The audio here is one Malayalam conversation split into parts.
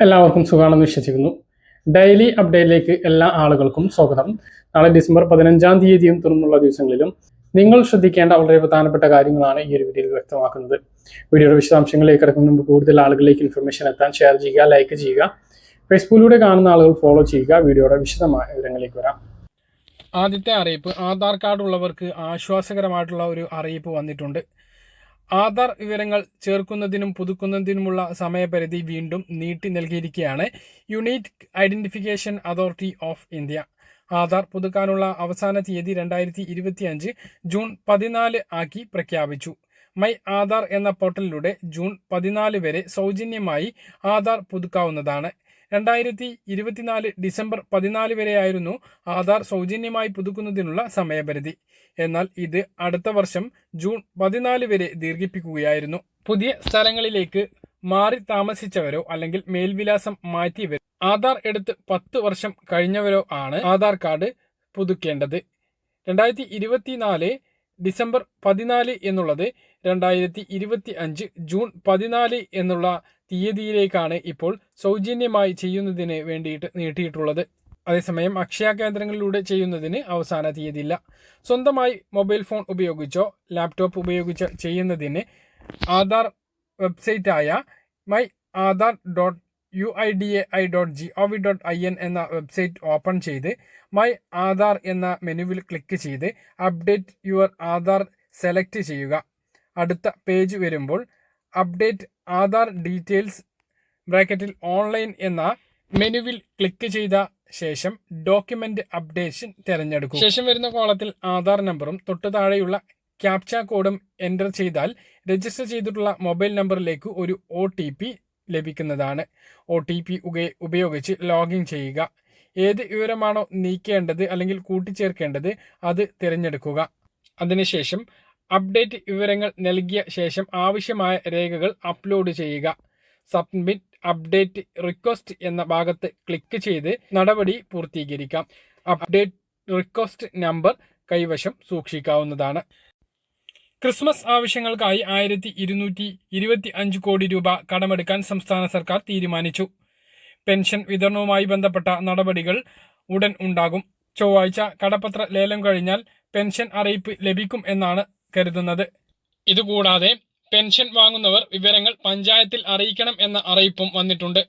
എല്ലാവർക്കും സുഖമാണെന്ന് വിശ്വസിക്കുന്നു. ഡെയിലി അപ്ഡേറ്റിലേക്ക് എല്ലാ ആളുകൾക്കും സ്വാഗതം. നാളെ ഡിസംബർ പതിനഞ്ചാം തീയതിയും തുറന്നുള്ള ദിവസങ്ങളിലും നിങ്ങൾ ശ്രദ്ധിക്കേണ്ട വളരെ പ്രധാനപ്പെട്ട കാര്യങ്ങളാണ് ഈ ഒരു വീഡിയോയിൽ വ്യക്തമാക്കുന്നത്. വീഡിയോയുടെ വിശദാംശങ്ങളിലേക്ക് കിടക്കുന്ന മുമ്പ് കൂടുതൽ ആളുകളിലേക്ക് ഇൻഫർമേഷൻ എത്താൻ ഷെയർ ചെയ്യുക ലൈക്ക് ചെയ്യുക ഫേസ്ബുക്കിലൂടെ കാണുന്ന ആളുകൾ ഫോളോ ചെയ്യുക വീഡിയോയുടെ വിശദമായ വിവരങ്ങളിലേക്ക് വരാം. ആദ്യത്തെ അറിയിപ്പ് ആധാർ കാർഡ് ഉള്ളവർക്ക് ആശ്വാസകരമായിട്ടുള്ള ഒരു അറിയിപ്പ് വന്നിട്ടുണ്ട്. ആധാർ വിവരങ്ങൾ ചേർക്കുന്നതിനും പുതുക്കുന്നതിനുമുള്ള സമയപരിധി വീണ്ടും നീട്ടി നൽകിയിരിക്കുകയാണ് unique identification authority of India. Aadhaar പുതുക്കാനുള്ള അവസാന തീയതി രണ്ടായിരത്തി ഇരുപത്തിയഞ്ച് ജൂൺ പതിനാല് ആക്കി പ്രഖ്യാപിച്ചു. മൈ ആധാർ എന്ന പോർട്ടലിലൂടെ ജൂൺ പതിനാല് വരെ സൗജന്യമായി ആധാർ പുതുക്കാവുന്നതാണ്. രണ്ടായിരത്തി ഇരുപത്തിനാല് ഡിസംബർ പതിനാല് വരെയായിരുന്നു ആധാർ സൗജന്യമായി പുതുക്കുന്നതിനുള്ള സമയപരിധി. എന്നാൽ ഇത് അടുത്ത വർഷം ജൂൺ പതിനാല് വരെ ദീർഘിപ്പിക്കുകയായിരുന്നു. പുതിയ സ്ഥലങ്ങളിലേക്ക് മാറി താമസിച്ചവരോ അല്ലെങ്കിൽ മേൽവിലാസം മാറ്റിയവരോ ആധാർ എടുത്ത് പത്ത് വർഷം കഴിഞ്ഞവരോ ആണ് ആധാർ കാർഡ് പുതുക്കേണ്ടത്. രണ്ടായിരത്തി ഇരുപത്തിനാല് ഡിസംബർ പതിനാല് എന്നുള്ളത് രണ്ടായിരത്തി ഇരുപത്തി അഞ്ച് ജൂൺ പതിനാല് എന്നുള്ള തീയതിയിലേക്കാണ് ഇപ്പോൾ സൗജന്യമായി ചെയ്യുന്നതിന് വേണ്ടിയിട്ട് നീട്ടിയിട്ടുള്ളത്. അതേസമയം അക്ഷയ കേന്ദ്രങ്ങളിലൂടെ ചെയ്യുന്നതിന് അവസാന തീയതിയില്ല. സ്വന്തമായി മൊബൈൽ ഫോൺ ഉപയോഗിച്ചോ ലാപ്ടോപ്പ് ഉപയോഗിച്ചോ ചെയ്യുന്നതിന് Aadhaar വെബ്സൈറ്റായ my Aadhaar dot U I D A I dot G O V dot I N എന്ന വെബ്സൈറ്റ് ഓപ്പൺ ചെയ്ത് മൈ ആധാർ എന്ന മെനുവിൽ ക്ലിക്ക് ചെയ്ത് അപ്ഡേറ്റ് യുവർ ആധാർ സെലക്ട് ചെയ്യുക. അടുത്ത പേജ് വരുമ്പോൾ അപ്ഡേറ്റ് ആധാർ ഡീറ്റെയിൽസ് ബ്രാക്കറ്റിൽ ഓൺലൈൻ എന്ന മെനുവിൽ ക്ലിക്ക് ചെയ്ത ശേഷം ഡോക്യുമെന്റ് അപ്ഡേഷൻ തിരഞ്ഞെടുക്കും. ശേഷം വരുന്ന കോളത്തിൽ ആധാർ നമ്പറും തൊട്ടു താഴെയുള്ള ക്യാപ്ച കോഡും എന്റർ ചെയ്താൽ രജിസ്റ്റർ ചെയ്തിട്ടുള്ള മൊബൈൽ നമ്പറിലേക്ക് ഒരു ഒ ലഭിക്കുന്നതാണ്. ഒ ഉപയോഗിച്ച് ലോഗിൻ ചെയ്യുക. ഏത് വിവരമാണോ നീക്കേണ്ടത് അല്ലെങ്കിൽ കൂട്ടിച്ചേർക്കേണ്ടത് അത് തിരഞ്ഞെടുക്കുക. അതിനുശേഷം അപ്ഡേറ്റ് വിവരങ്ങൾ നൽകിയ ശേഷം ആവശ്യമായ രേഖകൾ അപ്ലോഡ് ചെയ്യുക. സബ്മിറ്റ് അപ്ഡേറ്റ് റിക്വസ്റ്റ് എന്ന ഭാഗത്ത് ക്ലിക്ക് ചെയ്ത് നടപടി പൂർത്തീകരിക്കാം. അപ്ഡേറ്റ് റിക്വസ്റ്റ് നമ്പർ കൈവശം സൂക്ഷിക്കാവുന്നതാണ്. ക്രിസ്മസ് ആവശ്യങ്ങൾക്കായി ആയിരത്തി ഇരുന്നൂറ്റി ഇരുപത്തി അഞ്ച് കോടി രൂപ കടമെടുക്കാൻ സംസ്ഥാന സർക്കാർ തീരുമാനിച്ചു. പെൻഷൻ വിതരണവുമായി ബന്ധപ്പെട്ട നടപടികൾ ഉടൻ ഉണ്ടാകും. ചൊവ്വാഴ്ച കടപ്പത്ര ലേലം കഴിഞ്ഞാൽ പെൻഷൻ അറിയിപ്പ് ലഭിക്കും എന്നാണ് കരുതുന്നത്. ഇതുകൂടാതെ പെൻഷൻ വാങ്ങുന്നവർ വിവരങ്ങൾ പഞ്ചായത്തിൽ അറിയിക്കണം എന്ന അറിയിപ്പും വന്നിട്ടുണ്ട്.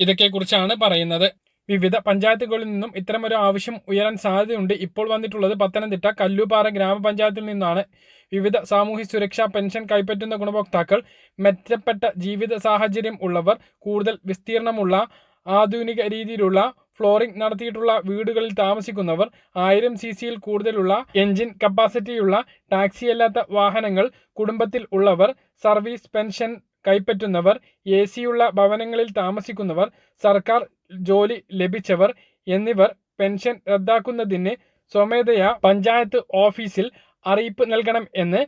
ഇതൊക്കെക്കുറിച്ചാണ് പറയുന്നത്. വിവിധ പഞ്ചായത്തുകളിൽ നിന്നും ഇത്തരമൊരു ആവശ്യം ഉയരാൻ സാധ്യതയുണ്ട്. ഇപ്പോൾ വന്നിട്ടുള്ളത് പത്തനംതിട്ട കല്ലുപാറ ഗ്രാമപഞ്ചായത്തിൽ നിന്നാണ്. വിവിധ സാമൂഹ്യ സുരക്ഷാ പെൻഷൻ കൈപ്പറ്റുന്ന ഗുണഭോക്താക്കൾ മെച്ചപ്പെട്ട ജീവിത സാഹചര്യം ഉള്ളവർ കൂടുതൽ വിസ്തീർണമുള്ള ആധുനിക രീതിയിലുള്ള ഫ്ലോറിംഗ് നടത്തിയിട്ടുള്ള വീടുകളിൽ താമസിക്കുന്നവർ ആയിരം സി സിയിൽ കൂടുതലുള്ള എഞ്ചിൻ കപ്പാസിറ്റിയുള്ള ടാക്സി അല്ലാത്ത വാഹനങ്ങൾ കുടുംബത്തിൽ ഉള്ളവർ സർവീസ് പെൻഷൻ കൈപ്പറ്റുന്നവർ എ സിയുള്ള ഭവനങ്ങളിൽ താമസിക്കുന്നവർ സർക്കാർ ജോലി ലഭിച്ചവർ എന്നിവർ പെൻഷൻ റദ്ദാക്കുന്നതിന് സ്വമേധയാ പഞ്ചായത്ത് ഓഫീസിൽ അറിയിപ്പ് നൽകണം എന്ന്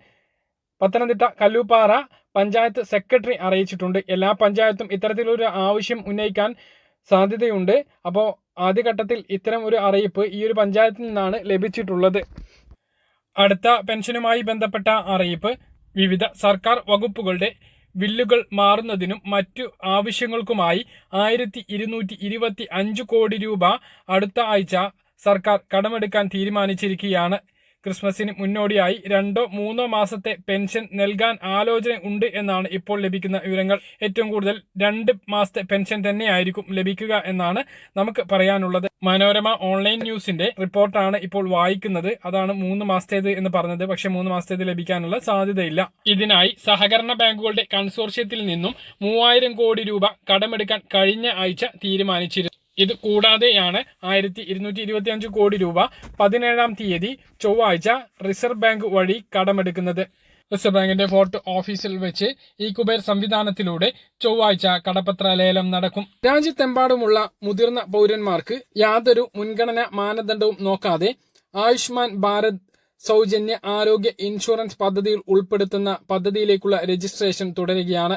പത്തനംതിട്ട കല്ലൂപ്പാറ പഞ്ചായത്ത് സെക്രട്ടറി അറിയിച്ചിട്ടുണ്ട്. എല്ലാ പഞ്ചായത്തും ഇത്തരത്തിലൊരു ആവശ്യം ഉന്നയിക്കാൻ സാധ്യതയുണ്ട്. അപ്പോൾ ആദ്യഘട്ടത്തിൽ ഇത്തരം ഒരു അറിയിപ്പ് ഈ ഒരു പഞ്ചായത്തിൽ നിന്നാണ് ലഭിച്ചിട്ടുള്ളത്. അടുത്ത പെൻഷനുമായി ബന്ധപ്പെട്ട അറിയിപ്പ്. വിവിധ സർക്കാർ വകുപ്പുകളുടെ വില്ലുകൾ മാറുന്നതിനും മറ്റു ആവശ്യങ്ങൾക്കുമായി ആയിരത്തി ഇരുന്നൂറ്റി ഇരുപത്തി അഞ്ച് കോടി രൂപ അടുത്ത ആഴ്ച സർക്കാർ കടമെടുക്കാൻ തീരുമാനിച്ചിരിക്കുകയാണ്. ക്രിസ്മസിന് മുന്നോടിയായി രണ്ടോ മൂന്നോ മാസത്തെ പെൻഷൻ നൽകാൻ ആലോചന ഉണ്ട് എന്നാണ് ഇപ്പോൾ ലഭിക്കുന്ന വിവരങ്ങൾ. ഏറ്റവും കൂടുതൽ രണ്ട് മാസത്തെ പെൻഷൻ തന്നെയായിരിക്കും ലഭിക്കുക എന്നാണ് നമുക്ക് പറയാനുള്ളത്. മനോരമ ഓൺലൈൻ ന്യൂസിന്റെ റിപ്പോർട്ടാണ് ഇപ്പോൾ വായിക്കുന്നത്. അതാണ് മൂന്ന് മാസത്തേത് എന്ന് പറഞ്ഞത്. പക്ഷേ മൂന്ന് മാസത്തേത് ലഭിക്കാനുള്ള സാധ്യതയില്ല. ഇതിനായി സഹകരണ ബാങ്കുകളുടെ കൺസോർഷ്യത്തിൽ നിന്നും മൂവായിരം കോടി രൂപ കടമെടുക്കാൻ കഴിഞ്ഞ ആഴ്ച തീരുമാനിച്ചിരുന്നു. ഇത് കൂടാതെയാണ് ആയിരത്തി ഇരുന്നൂറ്റി ഇരുപത്തി അഞ്ച് കോടി രൂപ പതിനേഴാം തീയതി ചൊവ്വാഴ്ച റിസർവ് ബാങ്ക് വഴി കടമെടുക്കുന്നത്. റിസർവ് ബാങ്കിന്റെ ഫോർട്ട് ഓഫീസിൽ വെച്ച് ഈ കുബേർ സംവിധാനത്തിലൂടെ ചൊവ്വാഴ്ച കടപ്പത്ര ലേലം നടക്കും. രാജ്യത്തെമ്പാടുമുള്ള മുതിർന്ന പൗരന്മാർക്ക് യാതൊരു മുൻഗണന മാനദണ്ഡവും നോക്കാതെ ആയുഷ്മാൻ ഭാരത് സൗജന്യ ആരോഗ്യ ഇൻഷുറൻസ് പദ്ധതിയിൽ ഉൾപ്പെടുത്തുന്ന പദ്ധതിയിലേക്കുള്ള രജിസ്ട്രേഷൻ തുടരുകയാണ്.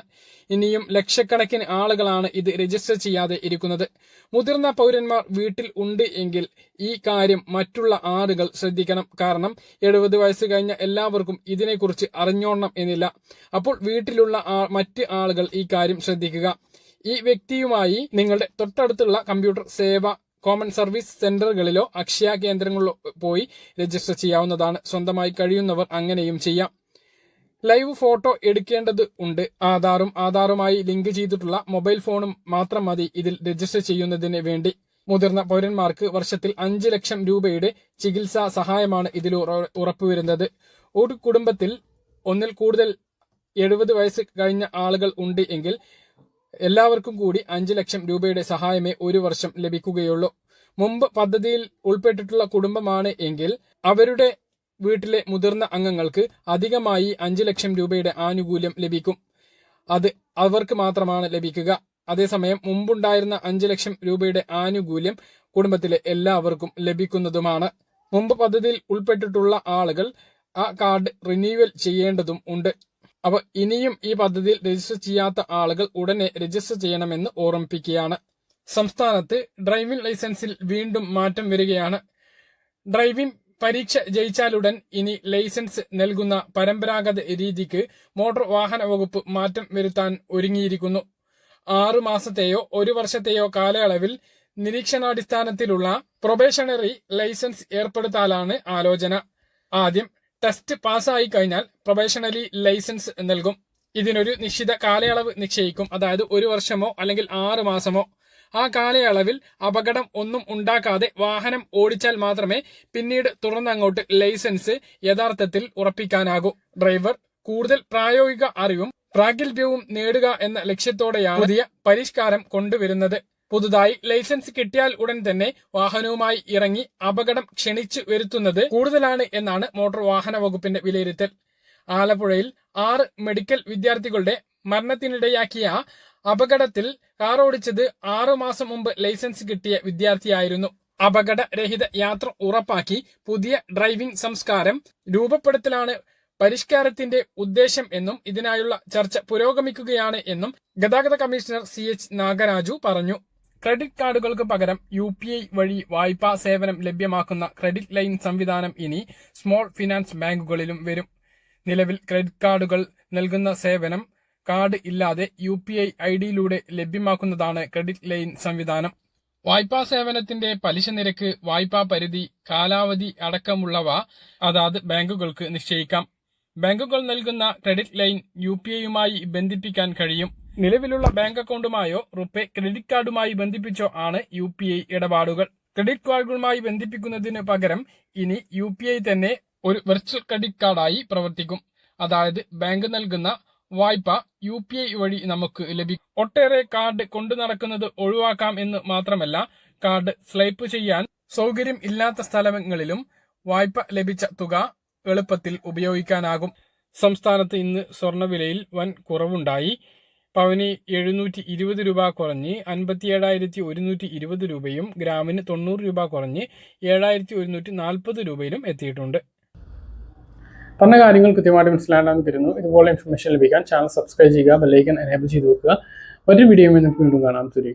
ഇനിയും ലക്ഷക്കണക്കിന് ആളുകളാണ് ഇത് രജിസ്റ്റർ ചെയ്യാതെ ഇരിക്കുന്നത്. മുതിർന്ന പൗരന്മാർ വീട്ടിൽ ഉണ്ട് എങ്കിൽ ഈ കാര്യം മറ്റുള്ള ആളുകൾ ശ്രദ്ധിക്കണം. കാരണം എഴുപത് വയസ്സ് കഴിഞ്ഞ എല്ലാവർക്കും ഇതിനെക്കുറിച്ച് അറിഞ്ഞോണം എന്നില്ല. അപ്പോൾ വീട്ടിലുള്ള മറ്റ് ആളുകൾ ഈ കാര്യം ശ്രദ്ധിക്കുക. ഈ വ്യക്തിയുമായി നിങ്ങളുടെ തൊട്ടടുത്തുള്ള കമ്പ്യൂട്ടർ സേവ കോമൺ സർവീസ് സെന്ററുകളിലോ അക്ഷയ കേന്ദ്രങ്ങളിലോ പോയി രജിസ്റ്റർ ചെയ്യാവുന്നതാണ്. സ്വന്തമായി കഴിയുന്നവർ അങ്ങനെയും ചെയ്യാം. ലൈവ് ഫോട്ടോ എടുക്കേണ്ടത് ഉണ്ട്. ആധാറും ആധാറുമായി ലിങ്ക് ചെയ്തിട്ടുള്ള മൊബൈൽ ഫോണും മാത്രം മതി ഇതിൽ രജിസ്റ്റർ ചെയ്യുന്നതിന് വേണ്ടി. മുതിർന്ന പൗരന്മാർക്ക് വർഷത്തിൽ അഞ്ച് ലക്ഷം രൂപയുടെ ചികിത്സാ സഹായമാണ് ഇതിൽ ഉറ- ഉറപ്പുവരുന്നത്. ഒരു കുടുംബത്തിൽ ഒന്നിൽ കൂടുതൽ എഴുപത് വയസ്സ് കഴിഞ്ഞ ആളുകൾ ഉണ്ട് എങ്കിൽ എല്ലാവർക്കും കൂടി അഞ്ച് ലക്ഷം രൂപയുടെ സഹായമേ ഒരു വർഷം ലഭിക്കുകയുള്ളൂ. മുമ്പ് പദ്ധതിയിൽ ഉൾപ്പെട്ടിട്ടുള്ള കുടുംബമാണ് എങ്കിൽ അവരുടെ വീട്ടിലെ മുതിർന്ന അംഗങ്ങൾക്ക് അധികമായി അഞ്ച് ലക്ഷം രൂപയുടെ ആനുകൂല്യം ലഭിക്കും. അത് അവർക്ക് മാത്രമാണ് ലഭിക്കുക. അതേസമയം മുമ്പുണ്ടായിരുന്ന അഞ്ച് ലക്ഷം രൂപയുടെ ആനുകൂല്യം കുടുംബത്തിലെ എല്ലാവർക്കും ലഭിക്കുന്നതുമാണ്. മുമ്പ് പദ്ധതിയിൽ ഉൾപ്പെട്ടിട്ടുള്ള ആളുകൾ ആ കാർഡ് റിന്യൂവൽ ചെയ്യേണ്ടതും ഉണ്ട്. അപ്പൊ ഇനിയും ഈ പദ്ധതിയിൽ രജിസ്റ്റർ ചെയ്യാത്ത ആളുകൾ ഉടനെ രജിസ്റ്റർ ചെയ്യണമെന്ന് ഓർമ്മിപ്പിക്കുകയാണ്. സംസ്ഥാനത്ത് ഡ്രൈവിംഗ് ലൈസൻസിൽ വീണ്ടും മാറ്റം വരികയാണ്. ഡ്രൈവിംഗ് പരീക്ഷ ജയിച്ചാലുടൻ ഇനി ലൈസൻസ് നൽകുന്ന പരമ്പരാഗത രീതിക്ക് മോട്ടോർ വാഹന വകുപ്പ് മാറ്റം വരുത്താൻ ഒരുങ്ങിയിരിക്കുന്നു. ആറു മാസത്തെയോ ഒരു വർഷത്തെയോ കാലയളവിൽ നിരീക്ഷണാടിസ്ഥാനത്തിലുള്ള പ്രൊബേഷണറി ലൈസൻസ് ഏർപ്പെടുത്താനാണ് ആലോചന. ആദ്യം ടെസ്റ്റ് പാസ്സായി കഴിഞ്ഞാൽ പ്രൊബേഷണറി ലൈസൻസ് നൽകും. ഇതിനൊരു നിശ്ചിത കാലയളവ് നിശ്ചയിക്കും. അതായത് ഒരു വർഷമോ അല്ലെങ്കിൽ ആറ് മാസമോ. ആ കാലയളവിൽ അപകടം ഒന്നും ഉണ്ടാക്കാതെ വാഹനം ഓടിച്ചാൽ മാത്രമേ പിന്നീട് തുടർന്നങ്ങോട്ട് ലൈസൻസ് യഥാർത്ഥത്തിൽ ഉറപ്പിക്കാനാകൂ. ഡ്രൈവർ കൂടുതൽ പ്രായോഗിക അറിവും പ്രാഗൽഭ്യവും നേടുക എന്ന ലക്ഷ്യത്തോടെയാണ് പുതിയ പരിഷ്കാരം കൊണ്ടുവരുന്നത്. പുതുതായി ലൈസൻസ് കിട്ടിയാൽ ഉടൻ തന്നെ വാഹനവുമായി ഇറങ്ങി അപകടം ക്ഷണിച്ചു വരുത്തുന്നത് കൂടുതലാണ് എന്നാണ് മോട്ടോർ വാഹന വകുപ്പിന്റെ വിലയിരുത്തൽ. ആലപ്പുഴയിൽ ആറ് മെഡിക്കൽ വിദ്യാർത്ഥികളുടെ മരണത്തിനിടയാക്കിയ അപകടത്തിൽ കാർ ഓടിച്ചത് ആറു മാസം മുമ്പ് ലൈസൻസ് കിട്ടിയ വിദ്യാർത്ഥിയായിരുന്നു. അപകടരഹിത യാത്ര ഉറപ്പാക്കി പുതിയ ഡ്രൈവിംഗ് സംസ്കാരം രൂപപ്പെടുത്തലാണ് പരിഷ്കാരത്തിന്റെ ഉദ്ദേശം എന്നും ഇതിനായുള്ള ചർച്ച പുരോഗമിക്കുകയാണ് എന്നും ഗതാഗത കമ്മീഷണർ സി എച്ച് നാഗരാജു പറഞ്ഞു. ക്രെഡിറ്റ് കാർഡുകൾക്ക് പകരം യു പി ഐ വഴി വായ്പാ സേവനം ലഭ്യമാക്കുന്ന ക്രെഡിറ്റ് ലൈൻ സംവിധാനം ഇനി സ്മോൾ ഫിനാൻസ് ബാങ്കുകളിലും വരും. നിലവിൽ ക്രെഡിറ്റ് കാർഡുകൾ നൽകുന്ന സേവനം കാർഡ് ഇല്ലാതെ യു പി ഐ ഐ ഡിയിലൂടെ ലഭ്യമാക്കുന്നതാണ് ക്രെഡിറ്റ് ലൈൻ സംവിധാനം. വായ്പാ സേവനത്തിന്റെ പലിശ നിരക്ക് വായ്പാ പരിധി കാലാവധി അടക്കമുള്ളവ അതാത് ബാങ്കുകൾക്ക് നിശ്ചയിക്കാം. ബാങ്കുകൾ നൽകുന്ന ക്രെഡിറ്റ് ലൈൻ യു പി ഐയുമായി ബന്ധിപ്പിക്കാൻ കഴിയും. നിലവിലുള്ള ബാങ്ക് അക്കൗണ്ടുമായോ റുപ്പേ ക്രെഡിറ്റ് കാർഡുമായി ബന്ധിപ്പിച്ചോ ആണ് യു ഇടപാടുകൾ. ക്രെഡിറ്റ് കാർഡുകളുമായി ബന്ധിപ്പിക്കുന്നതിന് പകരം ഇനി യു തന്നെ ഒരു വെർച്വൽ ക്രെഡിറ്റ് കാർഡായി പ്രവർത്തിക്കും. അതായത് ബാങ്ക് നൽകുന്ന വായ്പ യു പി ഐ വഴി നമുക്ക് ലഭിക്കും. ഒട്ടേറെ കാർഡ് കൊണ്ടു നടക്കുന്നത് ഒഴിവാക്കാം എന്ന് മാത്രമല്ല കാർഡ് സ്ലൈപ്പ് ചെയ്യാൻ സൗകര്യം ഇല്ലാത്ത സ്ഥലങ്ങളിലും വായ്പ ലഭിച്ച തുക എളുപ്പത്തിൽ ഉപയോഗിക്കാനാകും. സംസ്ഥാനത്ത് ഇന്ന് സ്വർണവിലയിൽ വൻ കുറവുണ്ടായി. പവന് എഴുന്നൂറ്റി ഇരുപത് രൂപ കുറഞ്ഞ് അൻപത്തി ഏഴായിരത്തി ഒരുന്നൂറ്റി ഇരുപത് രൂപയും ഗ്രാമിന് തൊണ്ണൂറ് രൂപ കുറഞ്ഞ് ഏഴായിരത്തി ഒരുന്നൂറ്റി നാൽപ്പത് രൂപയിലും എത്തിയിട്ടുണ്ട്. പറഞ്ഞ കാര്യങ്ങൾ കൃത്യമായിട്ട് മനസ്സിലാക്കാൻ തരുന്നു. ഇതുപോലെ ഇൻഫർമേഷൻ ലഭിക്കാൻ ചാനൽ സബ്സ്ക്രൈബ് ചെയ്യുക ബെല്ലൈക്കൻ എനേബിൾ ചെയ്ത് വെക്കുക. ഒരു വീഡിയോ നമുക്ക് വീണ്ടും കാണാം. തുരി